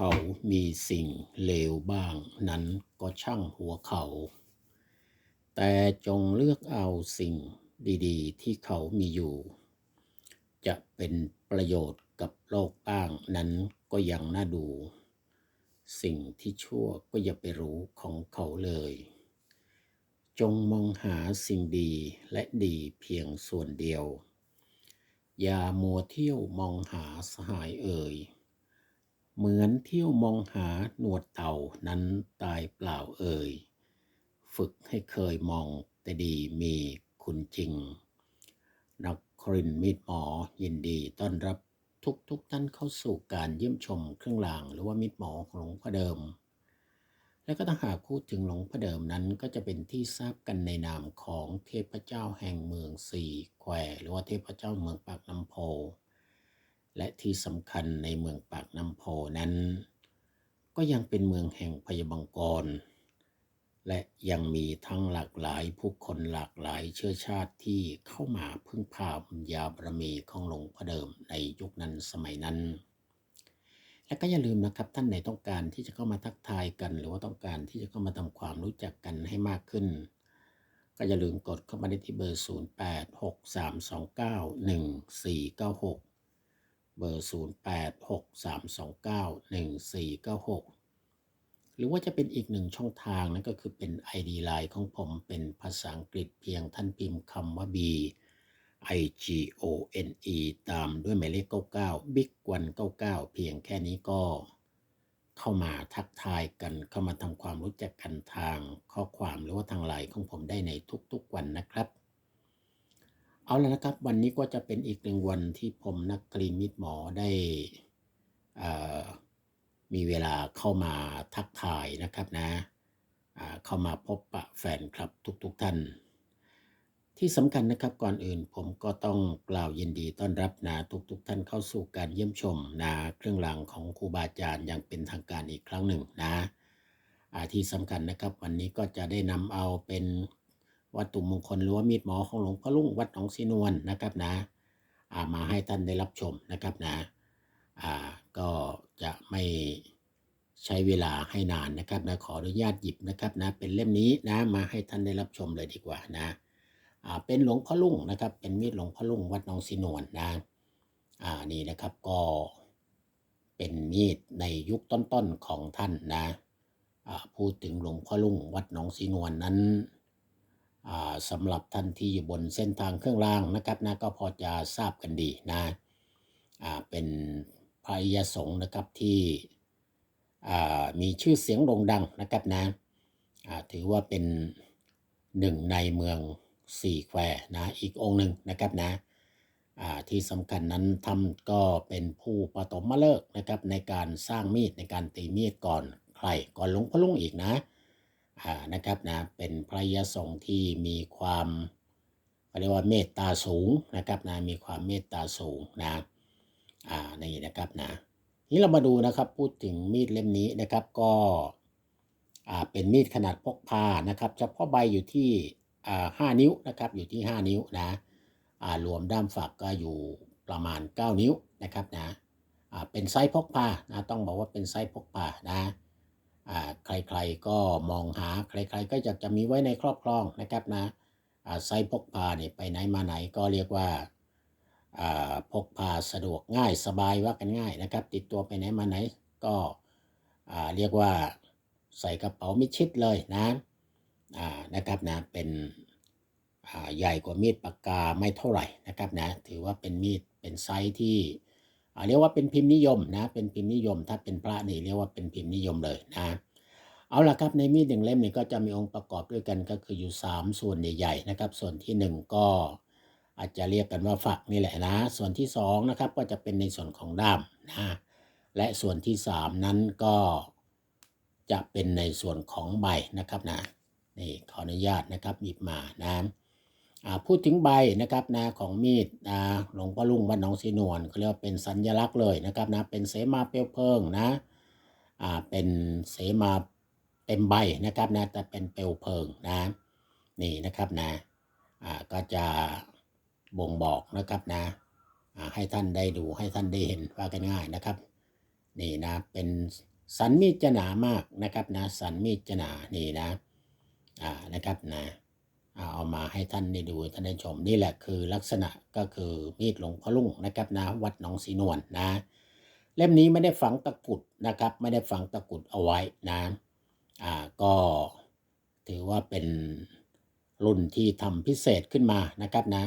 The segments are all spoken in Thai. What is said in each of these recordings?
เขามีสิ่งเลวบ้างนั้นก็ช่างหัวเขา แต่จงเลือกเอาสิ่งดีๆ ที่เขามีอยู่ จะเป็นประโยชน์กับโลกบ้างนั้นก็ยังน่าดู สิ่งที่ชั่วก็อย่าไปรู้ของเขาเลย จงมองหาสิ่งดีและดีเพียงส่วนเดียว อย่ามัวเที่ยวมองหาสหายเอ่ย เหมือนเที่ยวมองหาหนวดเต่านั้นตายเปล่าเอ่ย ฝึกให้เคยมองแต่ดีมีคุณจริง นักครินมีดหมอยินดีต้อนรับทุกทุกท่านเข้าสู่การเยี่ยมชมเครื่องรางหรือว่ามิดหมอของหลวงพ่อเดิม และก็ถ้าหากพูดถึงหลวงพ่อเดิมนั้นก็จะเป็นที่ทราบกันในนามของเทพเจ้าแห่งเมืองสี่แควหรือว่าเทพเจ้าเมืองปากน้ำโพ และที่สำคัญในเมืองปากน้ำโพนั้น ก็ยังเป็นเมืองแห่งพยาบังกร และยังมีทั้งหลากหลายผู้คนหลากหลายเชื้อชาติที่เข้ามาพึ่งพาบุญญาบารมีของหลวงพ่อเดิมในยุคนั้นสมัยนั้น และก็อย่าลืมนะครับท่านไหนต้องการที่จะเข้ามาทักทายกัน หรือว่าต้องการที่จะเข้ามาทำความรู้จักกันให้มากขึ้นก็อย่าลืมกดเข้ามาได้ที่เบอร์ 0863291496 เบอร์ 0863291496 หรือว่าจะเป็นอีกหนึ่งช่องทางนั่นก็คือเป็น ID Line ของผมเป็นภาษาอังกฤษเพียงท่านพิมพ์คำว่า B I G O N E ตามด้วยหมายเลข 99 Big วัน99 เพียงแค่นี้ก็เข้ามาทักทายกันเข้ามาทำความรู้จักกันทางข้อความหรือว่าทางไลน์ของผมได้ในทุกๆวันนะครับ เอาละนะครับ วันนี้ก็จะเป็นอีกหนึ่งวันที่ผมนักกรีนมิดหมอได้มีเวลาเข้ามาทักทายนะครับนะเข้ามาพบปะแฟนคลับทุกๆท่าน ที่สำคัญนะครับก่อนอื่นผมก็ต้องกล่าวยินดีต้อนรับนะทุกๆทท่านเข้าสู่การเยี่ยมชมนะเครื่องรางของครูบาอาจารย์อย่างเป็นทางการอีกครั้งหนึ่งนะที่สำคัญนะครับวันนี้ก็จะได้นำเอาเป็น วัตถุมงคลหรือว่ามีดหมอของหลวงพ่อลุงวัดหนองสีนวลนะครับนะามาให้ท่านได้รับชมนะครับนะก็จะไม่ใช้เวลาให้นานนะครับนะขออนุญาตหยิบนะครับนะเป็นเล่มนี้นะมาให้ท่านได้รับชมเลยดีกว่านะเป็นหลวงพ่อลุงนะครับ เป็นมีดหลวงพ่อลุงวัดหนองสีนวลนะอ่านี่นะครับก็เป็นมีดในยุคต้นๆของท่านนะพูดถึงหลวงพ่อลุงวัดหนองสีนวลนั้น สำหรับท่านที่อยู่บนเส้นทางเครื่องรางนะครับนะก็พอจะทราบกันดีนะอ่าเป็นพระอิยสงฆ์นะครับที่อ่ามีชื่อเสียงโด่งดังนะครับนะอ่าถือว่าเป็นหนึ่งในเมืองสี่แควนะอีกองค์หนึ่งนะครับนะอ่าที่สำคัญนั้นทำก็เป็นผู้ปฐมฤกษ์นะครับในการสร้างมีดในการตีมีดก่อนใครก่อนหลวงพ่อลุงอีกนะอ่ นะครับนะเป็นพระยสงฆ์ที่มีความเรียกว่าเมตตาสูงนะครับนะมีความเมตตาสูงนะอ่านี่นะครับนะนี่เรามาดูนะครับพูดถึงมีดเล่มนี้นะครับก็อ่าเป็นมีดขนาดพกพานะครับเฉพาะใบอยู่ที่อ่าห้านิ้วนะครับอยู่ที่ 5 นิ้วนะอ่ารวมด้ามฝักก็อยู่ประมาณ 9 นิ้วนะครับนะอ่าเป็นไซส์พกพานะต้องบอกว่าเป็นไซส์พกพานะอ่า ใครๆก็มองหาใครๆก็อยากจะมีไว้ในครอบครองนะครับนะอ่าไซส์พกพาเนี่ยไปไหนมาไหนก็เรียกว่าอ่าพกพาสะดวกง่ายสบายว่ากันง่ายนะครับ ติดตัวไปไหนมาไหนก็อ่าเรียกว่าใส่กระเป๋ามิดชิดเลยนะอ่านะครับนะเป็นอ่าใหญ่กว่ามีดปากกาไม่เท่าไหร่นะครับนะถือว่าเป็นมีดเป็นไซส์ที่ เรียกว่าเป็นพิมพ์นิยมนะ เป็นพิมพ์นิยม ถ้าเป็นพระนี่เรียกว่าเป็นพิมพ์นิยมเลยนะ เอาละครับในมีดหนึ่งเล่มนี่ก็จะมีองค์ประกอบด้วยกันก็คืออยู่ 3 ส่วนใหญ่ๆนะครับ ส่วนที่ 1 ก็อาจจะเรียกกันว่าฝักนี่แหละนะ ส่วนที่2นะครับก็จะเป็นในส่วนของด้ามนะ และส่วนที่ 3 นั้นก็จะเป็นในส่วนของใบนะครับนะ นี่ขออนุญาตนะครับหยิบมานะ พูดถึงใบนะครับนะของมีดนะหลวงพ่อลุงบ้านหนองสีนวลเขาเรียกว่าเป็นสัญลักษณ์เลยนะครับนะเป็นเสมาเปลวเพิงนะอ่าเป็นเสมาเต็มใบนะครับนะแต่เป็นเปลวเพลิงนะนี่นะครับนะอ่าก็จะบ่งบอกนะครับนะอ่าให้ท่านได้ดูให้ท่านได้เห็นว่ากันง่ายนะครับนี่นะเป็นสันมีดจะหนามากนะครับนะสันมีดจะหนานี่นะอ่านะครับนะ เอามาให้ท่านได้ดูท่านได้ชมนี่แหละคือลักษณะก็คือมีดหลวงพ่อลุงนะครับนะวัดหนองสีนวลนะ เล่มนี้ไม่ได้ฝังตะกุดนะครับ ไม่ได้ฝังตะกุดเอาไว้นะอ่าก็ถือว่าเป็นรุ่นที่ทำพิเศษขึ้นมานะครับนะ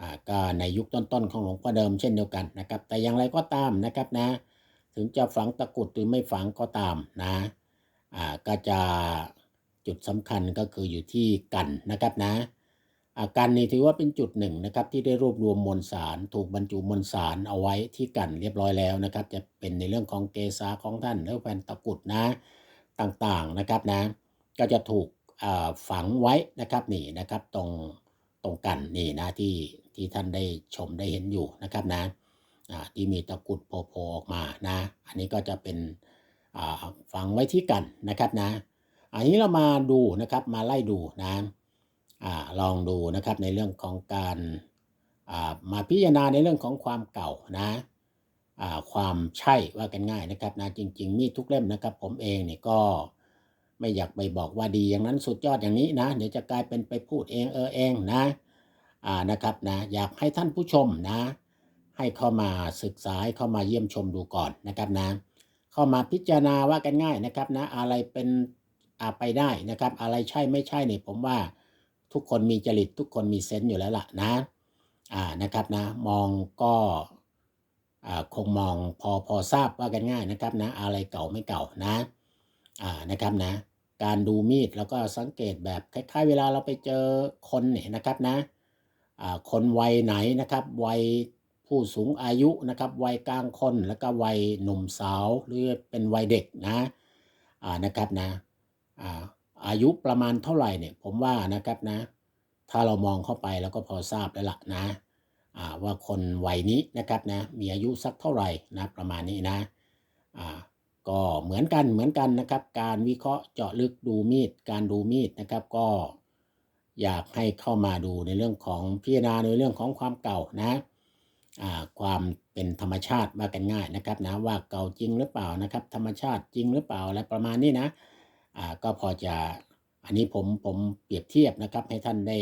อ่าก็ในยุคต้นๆของหลวงพ่อเดิมเช่นเดียวกันนะครับ แต่อย่างไรก็ตามนะครับนะ ถึงจะฝังตะกุดหรือไม่ฝังก็ตามนะอ่าก็จะ จุดสำคัญก็คืออยู่ที่กันนะครับนะอากันนี่ถือว่าเป็นจุดหนึ่งนะครับที่ได้รวบรวมมวลสาร ถูกบรรจุมวลสารเอาไว้ที่กันเรียบร้อยแล้วนะครับ จะเป็นในเรื่องของเกษาของท่านหรือแผ่นตะกุดนะต่างๆนะครับนะก็จะถูกฝังไว้นะครับนี่นะครับตรงตรงกันนี่นะที่ที่ท่านได้ชมได้เห็นอยู่นะครับนะอ่าที่มีตะกุดโผล่ออกมานะ อันนี้ก็จะเป็นฝังไว้ที่กันนะครับนะ อันนี้เรามาดูนะครับมาไล่ดูนะอ่าลองดูนะครับในเรื่องของการอ่ามาพิจารณาในเรื่องของความเก่านะอ่าความใช่ว่ากันง่ายนะครับนะจริง ๆ มีทุกเล่มนะครับ ผมเองเนี่ยก็ไม่อยากไปบอกว่าดีอย่างนั้นสุดยอดอย่างนี้นะ เดี๋ยวจะกลายเป็นไปพูดเองเออเองนะอ่านะครับนะอยากให้ท่านผู้ชมนะ ให้เข้ามาศึกษาเข้ามาเยี่ยมชมดูก่อนนะครับนะ เข้ามาพิจารณาว่ากันง่ายนะครับนะ อะไรเป็น ไปได้นะครับ อะไรใช่ไม่ใช่เนี่ยผมว่าทุกคนมีจริตทุกคนมีเซนส์อยู่แล้วล่ะนะอ่านะครับนะมองก็อ่าคงมองพอพอทราบว่ากันง่ายนะครับนะอะไรเก่าไม่เก่านะอ่านะครับนะการดูมีดแล้วก็สังเกตแบบคล้ายๆ เวลาเราไปเจอคนเนี่ยนะครับนะอ่าคนวัยไหนนะครับวัยผู้สูงอายุนะครับวัยกลางคนแล้วก็วัยหนุ่มสาวหรือเป็นวัยเด็กนะอ่านะครับนะ อายุประมาณเท่าไหร่เนี่ยผมว่านะครับนะ ถ้าเรามองเข้าไปแล้วก็พอทราบแล้วล่ะนะว่าคนวัยนี้นะครับนะมีอายุสักเท่าไหร่นะประมาณนี้นะก็เหมือนกันเหมือนกันนะครับ การวิเคราะห์เจาะลึกดูมีด การดูมีดนะครับก็อยากให้เข้ามาดูในเรื่องของพิจารณาในเรื่องของความเก่านะความเป็นธรรมชาติว่ากันง่ายนะครับนะว่าเก่าจริงหรือเปล่านะครับ ธรรมชาติจริงหรือเปล่าอะไรประมาณนี้นะ อ่าก็พอจะอันนี้ผมผมเปรียบเทียบนะครับให้ท่านได้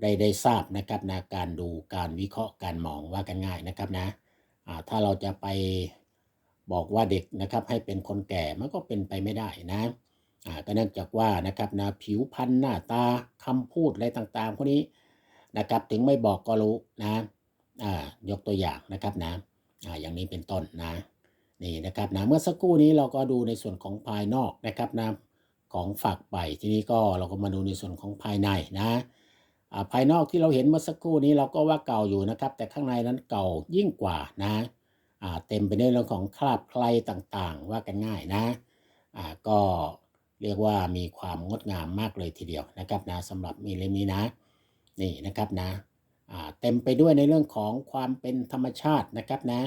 ได้ได้ทราบนะครับนะการดูการวิเคราะห์การมองว่ากันง่ายนะครับนะอ่าถ้าเราจะไปบอกว่าเด็กนะครับให้เป็นคนแก่มันก็เป็นไปไม่ได้นะอ่าก็เนื่องจากว่านะครับนะผิวพรรณหน้าตาคำพูดอะไรต่างๆพวกนี้นะครับถึงไม่บอกก็รู้นะอ่ายกตัวอย่างนะครับนะอ่าอย่างนี้เป็นต้นนะ นี่นะครับนะเมื่อสักครู่นี้เราก็ดูในส่วนของภายนอกนะครับนะของฝักใบทีนี้ก็เราก็มาดูในส่วนของภายในนะภายนอกที่เราเห็นเมื่อสักครู่นี้เราก็ว่าเก่าอยู่นะครับ แต่ข้างในนั้นเก่ายิ่งกว่านะเต็มไปด้วยเรื่องของคราบใครต่างๆ ว่ากันง่ายนะก็เรียกว่ามีความงดงามมากเลยทีเดียวนะครับนะสำหรับมีเล่มนี้นะนี่นะครับนะเต็มไปด้วยในเรื่องของความเป็นธรรมชาตินะครับนะ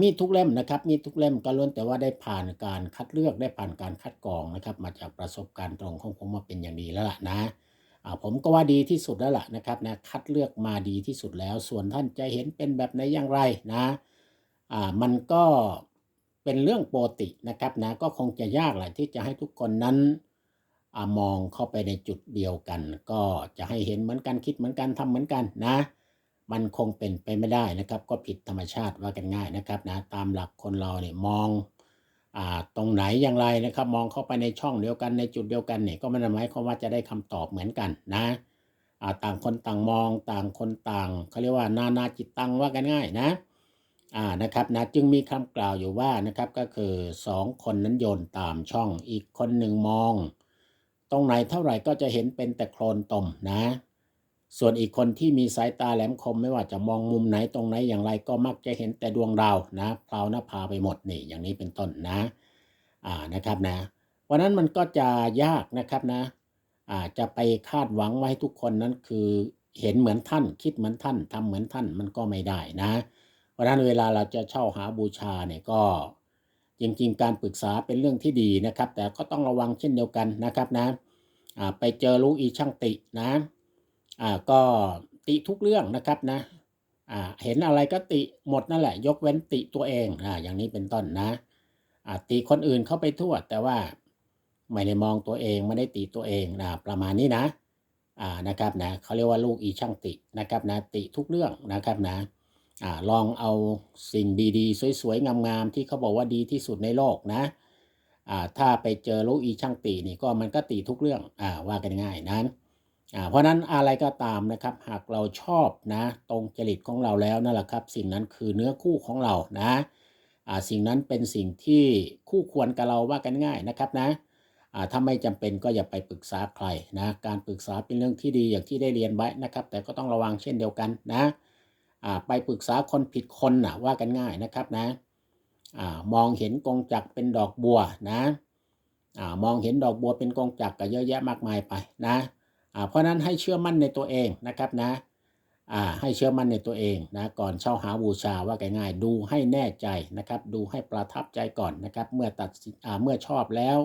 มีดทุกเล่มนะครับ มีดทุกเล่มก็ล้วนแต่ว่าได้ผ่านการคัดเลือกได้ผ่านการคัดกรองนะครับ มาจากประสบการณ์ตรงของผมมาเป็นอย่างดีแล้วล่ะนะอาผมก็ว่าดีที่สุดแล้วล่ะนะครับนะคัดเลือกมาดีที่สุดแล้ว ส่วนท่านจะเห็นเป็นแบบไหนอย่างไรนะอามันก็เป็นเรื่องปกตินะครับนะก็คงจะยากแหละที่จะให้ทุกคนนั้นอามองเข้าไปในจุดเดียวกัน ก็จะให้เห็นเหมือนกันคิดเหมือนกันทำเหมือนกันนะ มันคงเป็นไปไม่ได้นะครับ ก็ผิดธรรมชาติว่ากันง่ายนะครับนะตามหลักคนเราเนี่ยมองอ่าตรงไหนอย่างไรนะครับ มองเข้าไปในช่องเดียวกันในจุดเดียวกันเนี่ยก็ไม่ได้หมายความว่าจะได้คำตอบเหมือนกันนะอ่าต่างคนต่างมองต่างคนต่างเขาเรียกว่านานาจิตตังว่ากันง่ายนะอ่านะครับนะจึงมีคำกล่าวอยู่ว่านะครับก็คือสองคนนั้นโยนตามช่องอีกคนหนึ่งมอง ตรงไหนเท่าไหร่ก็จะเห็นเป็นแต่โคลนตมนะ ส่วนอีกคนที่มีสายตาแหลมคมไม่ว่าจะมองมุมไหนตรงไหนอย่างไรก็มักจะเห็นแต่ดวงดาวนะพลาวหน้าพาไปหมดนี่อย่างนี้เป็นต้นนะอ่านะครับนะวันนั้นมันก็จะยากนะครับนะอ่าจะไปคาดหวังไว้ให้ทุกคนนั้นคือเห็นเหมือนท่าน คิดเหมือนท่านทำเหมือนท่านมันก็ไม่ได้นะ เพราะฉะนั้นเวลาเราจะเช่าหาบูชาเนี่ยก็จริงๆ การปรึกษาเป็นเรื่องที่ดีนะครับ แต่ก็ต้องระวังเช่นเดียวกันนะครับนะอ่าไปเจอลูกอีช่างตินะ อ่าก็ติทุกเรื่องนะครับนะอ่าเห็นอะไรก็ติหมดนั่นแหละ ยกเว้นติตัวเองอ่าอย่างนี้เป็นต้นนะอ่าติคนอื่นเข้าไปทั่ว แต่ว่าไม่ได้มองตัวเองไม่ได้ติตัวเองนะประมาณนี้นะอ่านะครับนะเขาเรียกว่าลูกอีช่างตินะครับนะติทุกเรื่องนะครับนะอ่าลองเอาสิ่งดีๆ สวยๆงามๆที่เขาบอกว่าดีที่สุดในโลกนะอ่าถ้าไปเจอลูกอีช่างตินี่ก็มันก็ติทุกเรื่องอ่าว่ากันง่ายนะอ่า เพราะนั้นอะไรก็ตามนะครับ หากเราชอบนะตรงจริตของเราแล้วนั่นแหละครับ สิ่งนั้นคือเนื้อคู่ของเรานะสิ่งนั้นเป็นสิ่งที่คู่ควรกับเราว่ากันง่ายนะครับนะถ้าไม่จำเป็นก็อย่าไปปรึกษาใครนะการปรึกษาเป็นเรื่องที่ดีอย่างที่ได้เรียนไว้นะครับ แต่ก็ต้องระวังเช่นเดียวกันนะไปปรึกษาคนผิดคนนะว่ากันง่ายนะครับนะมองเห็นกงจักเป็นดอกบัวนะมองเห็นดอกบัวเป็นกงจักก็เยอะแยะมากมายไปนะ เพราะนั้นให้เชื่อมั่นในตัวเองนะครับนะให้เชื่อมั่นในตัวเองนะก่อนเช่าหาบูชาว่าง่ายดูให้แน่ใจนะครับดูให้ประทับใจก่อนนะครับ เมื่อตัดเมื่อชอบแล้ว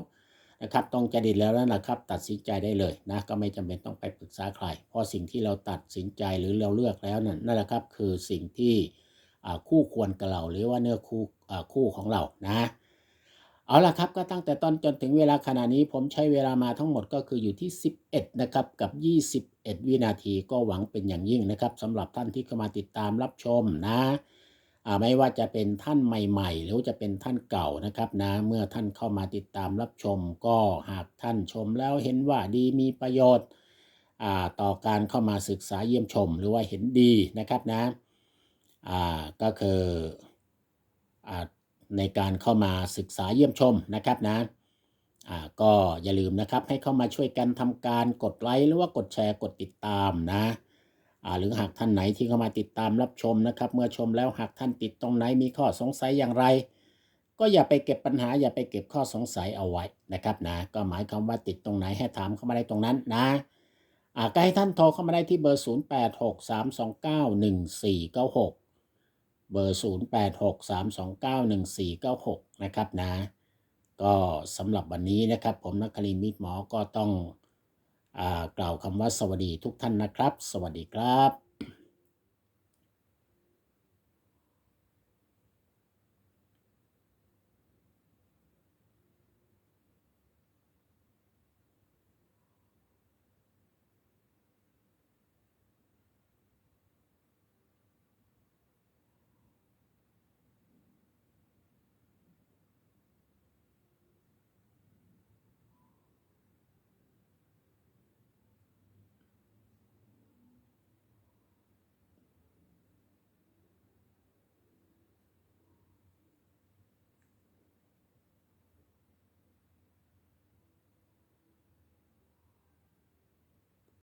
นะครับตรงจริตแล้วนั่นแหละครับ ตัดสินใจได้เลยนะก็ไม่จำเป็นต้องไปปรึกษาใคร เพราะสิ่งที่เราตัดสินใจหรือเราเลือกแล้วนั่นนั่นแหละครับคือสิ่งที่คู่ควรกับเราหรือว่าเนื้อคู่คู่ของเรานะ เอาล่ะครับ ก็ตั้งแต่ตอนจนถึงเวลาขณะนี้ผมใช้เวลามาทั้งหมดก็คืออยู่ที่ 11 นะครับ กับ 21 วินาทีก็หวังเป็นอย่างยิ่งนะครับสำหรับท่านที่เข้ามาติดตามรับชมนะไม่ว่าจะเป็นท่านใหม่ ๆ หรือจะเป็นท่านเก่านะครับนะเมื่อท่านเข้ามาติดตามรับชม ก็หากท่านชมแล้วเห็นว่าดีมีประโยชน์ต่อการเข้ามาศึกษาเยี่ยมชม หรือว่าเห็นดีนะครับนะก็คืออ ในการเข้ามาศึกษาเยี่ยมชมนะครับนะอ่าก็อย่าลืมนะครับให้เข้ามาช่วยกันทำการกดไลค์หรือว่ากดแชร์กดติดตามนะอ่าหรือหากท่านไหนที่เข้ามาติดตามรับชมนะครับ เมื่อชมแล้วหากท่านติดตรงไหนมีข้อสงสัยอย่างไร ก็อย่าไปเก็บปัญหา อย่าไปเก็บข้อสงสัยเอาไว้นะครับนะก็หมายความว่าติดตรงไหนให้ถามเข้ามาได้ตรงนั้นนะอ่าก็ให้ท่านโทรเข้ามาได้ที่เบอร์ 0863291496 เบอร์ 0863291496 นะครับนะ ก็สำหรับวันนี้นะครับ ผมนักคลีมิตรหมอก็ต้องอกล่าวคำว่าสวัสดีทุกท่านนะครับ สวัสดีครับ